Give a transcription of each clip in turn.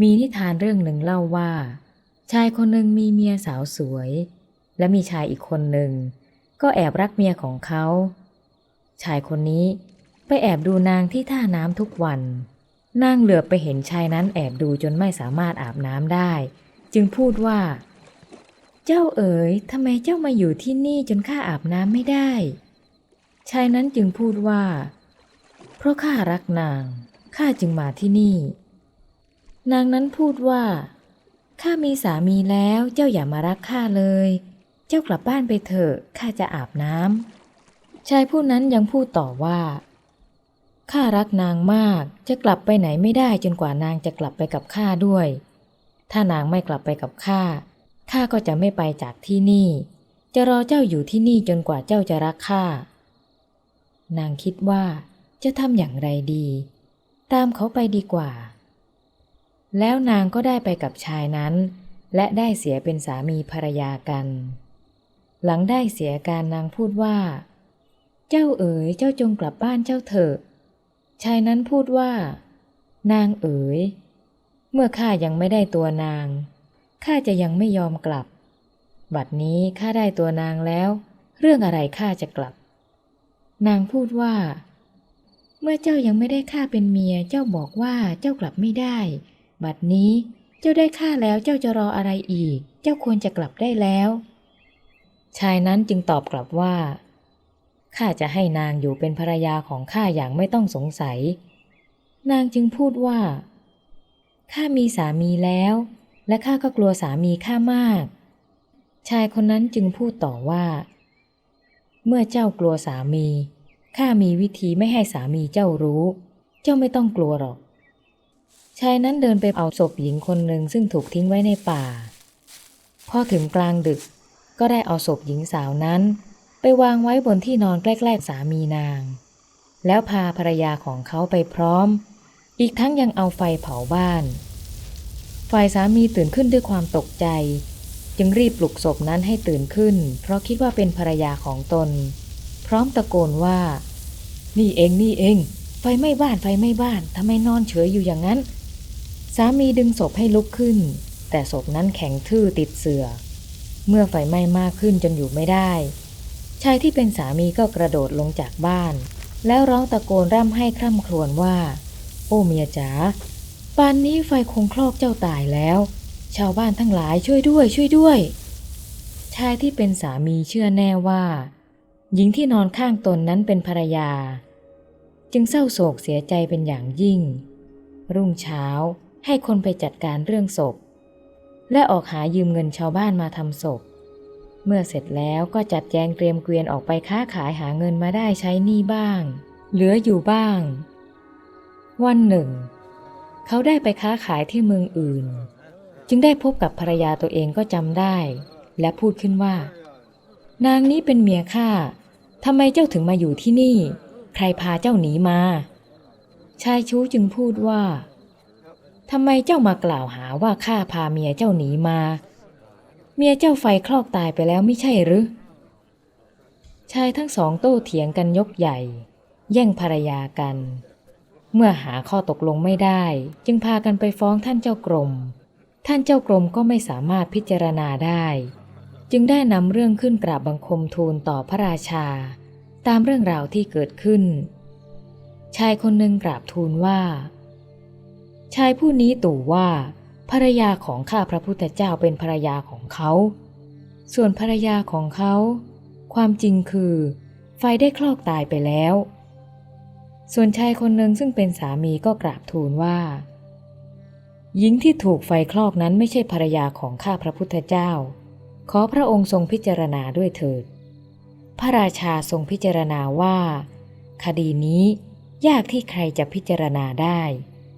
มีนิทานเรื่องหนึ่งเล่าว่า ชายคนหนึ่งมีเมียสาวสวย และมีชายอีกคนหนึ่ง ก็แอบรักเมียของเขา ชายคนนี้ไปแอบดูนางที่ท่าน้ำทุกวัน นางเหลือบไปเห็นชายนั้นแอบดูจนไม่สามารถอาบน้ำได้ จึงพูดว่า เจ้าเอ๋ยทำไมเจ้ามาอยู่ที่นี่จนข้าอาบน้ำไม่ได้ ชายนั้นจึงพูดว่า เพราะข้ารักนางข้าจึงมาที่นี่ นางนั้นพูดว่า ข้ามีสามีแล้วเจ้าอย่ามารักข้าเลย เจ้ากลับบ้านไปเถอะข้าจะอาบน้ำชายผู้นั้นยังพูดต่อว่า ข้ารักนางมากจะกลับไปไหนไม่ได้จนกว่านางจะกลับไปกับข้าด้วย ถ้านางไม่กลับไปกับข้าข้าก็จะไม่ไปจากที่นี่ จะรอเจ้าอยู่ที่นี่จนกว่าเจ้าจะรักข้านางคิดว่าจะทำอย่างไรดี ตามเขาไปดีกว่า แล้วนางก็ได้ไปกับชายนั้น และได้เสียเป็นสามีภรรยากัน หลังได้เสียการนางพูดว่า เจ้าเอ๋ยเจ้าจงกลับบ้านเจ้าเถอะ ชายนั้นพูดว่า นางเอ๋ย เมื่อข้ายังไม่ได้ตัวนาง ข้าจะยังไม่ยอมกลับ บัดนี้ข้าได้ตัวนางแล้ว เรื่องอะไรข้าจะกลับ นางพูดว่า เมื่อเจ้ายังไม่ได้ข้าเป็นเมีย เจ้าบอกว่าเจ้ากลับไม่ได้ บัดนี้เจ้าได้ข้าแล้วเจ้าจะรออะไรอีก เจ้าควรจะกลับได้แล้ว ชายนั้นจึงตอบกลับว่า ข้าจะให้นางอยู่เป็นภรรยาของข้าอย่างไม่ต้องสงสัย นางจึงพูดว่า ข้ามีสามีแล้ว และข้าก็กลัวสามีข้ามาก ชายคนนั้นจึงพูดต่อว่า เมื่อเจ้ากลัวสามี ข้ามีวิธีไม่ให้สามีเจ้ารู้ เจ้าไม่ต้องกลัวหรอก ชายนั้นเดินไปเอาศพหญิงคนหนึ่งซึ่งถูกทิ้งไว้ในป่า พอถึงกลางดึกก็ได้เอาศพหญิงสาวนั้น ไปวางไว้บนที่นอนใกล้ๆสามีนาง แล้วพาภรรยาของเขาไปพร้อม อีกทั้งยังเอาไฟเผาบ้าน ฝ่ายสามีตื่นขึ้นด้วยความตกใจ จึงรีบปลุกศพนั้นให้ตื่นขึ้น เพราะคิดว่าเป็นภรรยาของตน พร้อมตะโกนว่า นี่เองนี่เอง ไฟไหม้บ้านไฟไหม้บ้านทำไมนอนเฉยอยู่อย่างนั้น สามีดึงศพให้ลุกขึ้น แต่ศพนั้นแข็งทื่อติดเสือเมื่อไฟไหม้มากขึ้นจนอยู่ไม่ได้ ชายที่เป็นสามีก็กระโดดลงจากบ้าน แล้วร้องตะโกนร่ำให้คร่ำครวญว่า โอ้เมียจ๋าปานนี้ไฟคงคลอกเจ้าตายแล้ว ชาวบ้านทั้งหลายช่วยด้วยช่วยด้วย ชายที่เป็นสามีเชื่อแน่ว่า หญิงที่นอนข้างตนนั้นเป็นภรรยา จึงเศร้าโศกเสียใจเป็นอย่างยิ่ง รุ่งเช้า ให้คนไปจัดการเรื่องศพ และออกหายืมเงินชาวบ้านมาทำศพ เมื่อเสร็จแล้วก็จัดแจงเตรียมเกวียนออกไปค้าขายหาเงินมาได้ใช้หนี้บ้าง เหลืออยู่บ้าง วันหนึ่ง เขาได้ไปค้าขายที่เมืองอื่น จึงได้พบกับภรรยาตัวเองก็จำได้ และพูดขึ้นว่า นางนี้เป็นเมียข้าทำไมเจ้าถึงมาอยู่ที่นี่ ใครพาเจ้าหนีมา ชายชู้จึงพูดว่า ทำไมเจ้ามากล่าวหาว่าข้าพาเมียเจ้าหนีมา เมียเจ้าไฟคลอกตายไปแล้วไม่ใช่หรือ ชายทั้งสองโต้เถียงกันยกใหญ่ แย่งภรรยากัน เมื่อหาข้อตกลงไม่ได้ จึงพากันไปฟ้องท่านเจ้ากรม ท่านเจ้ากรมก็ไม่สามารถพิจารณาได้ จึงได้นำเรื่องขึ้นกราบบังคมทูลต่อพระราชา ตามเรื่องราวที่เกิดขึ้น ชายคนหนึ่งกราบทูลว่า ชายผู้นี้ตู่ว่าภรรยาของข้าพระพุทธเจ้าเป็นภรรยาของเขา ส่วนภรรยาของเขา ความจริงคือ ไฟได้คลอกตายไปแล้ว ส่วนชายคนหนึ่งซึ่งเป็นสามีก็กราบทูลว่า หญิงที่ถูกไฟคลอกนั้นไม่ใช่ภรรยาของข้าพระพุทธเจ้า ขอพระองค์ทรงพิจารณาด้วยเถิด พระราชาทรงพิจารณาว่า คดีนี้ยากที่ใครจะพิจารณาได้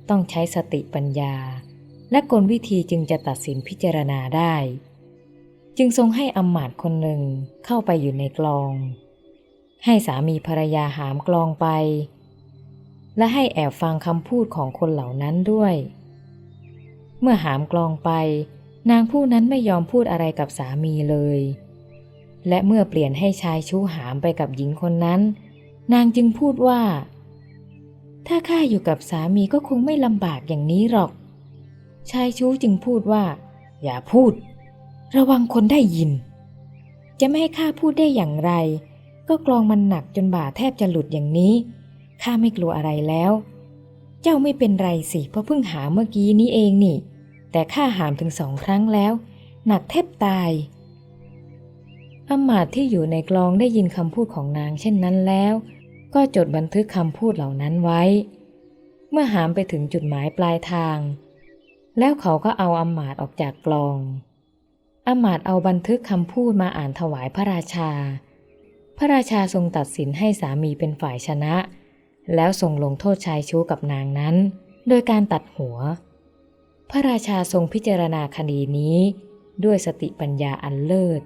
ต้องใช้สติปัญญา และกลวิธีจึงจะตัดสินพิจารณาได้ จึงทรงให้อำมาตย์คนหนึ่งเข้าไปอยู่ในกลอง ให้สามีภรรยาหามกลองไป และให้แอบฟังคำพูดของคนเหล่านั้นด้วย เมื่อหามกลองไป นางผู้นั้นไม่ยอมพูดอะไรกับสามีเลย และเมื่อเปลี่ยนให้ชายชู้หามไปกับหญิงคนนั้น นางจึงพูดว่า ถ้าข้าอยู่กับสามีก็คงไม่ลำบากอย่างนี้หรอก ชายชู้จึงพูดว่า อย่าพูด ระวังคนได้ยิน จะไม่ให้ข้าพูดได้อย่างไร ก็กลองมันหนักจนบ่าแทบจะหลุดอย่างนี้ข้าไม่กลัวอะไรแล้ว เจ้าไม่เป็นไรสิเพราะเพิ่งหาเมื่อกี้นี้เองนี่ แต่ข้าหามถึงสองครั้งแล้ว หนักแทบตายอำมาตย์ที่อยู่ในกลองได้ยินคำพูดของนางเช่นนั้นแล้ว ก็จดบันทึกคำพูดเหล่านั้นไว้ เมื่อหามไปถึงจุดหมายปลายทาง แล้วเขาก็เอาอำมาตย์ออกจากกลองอำมาตย์เอาบันทึกคำพูดมาอ่านถวายพระราชา พระราชาทรงตัดสินให้สามีเป็นฝ่ายชนะ แล้วทรงลงโทษชายชู้กับนางนั้น โดยการตัดหัว พระราชาทรงพิจารณาคดีนี้ด้วยสติปัญญาอันเลิศ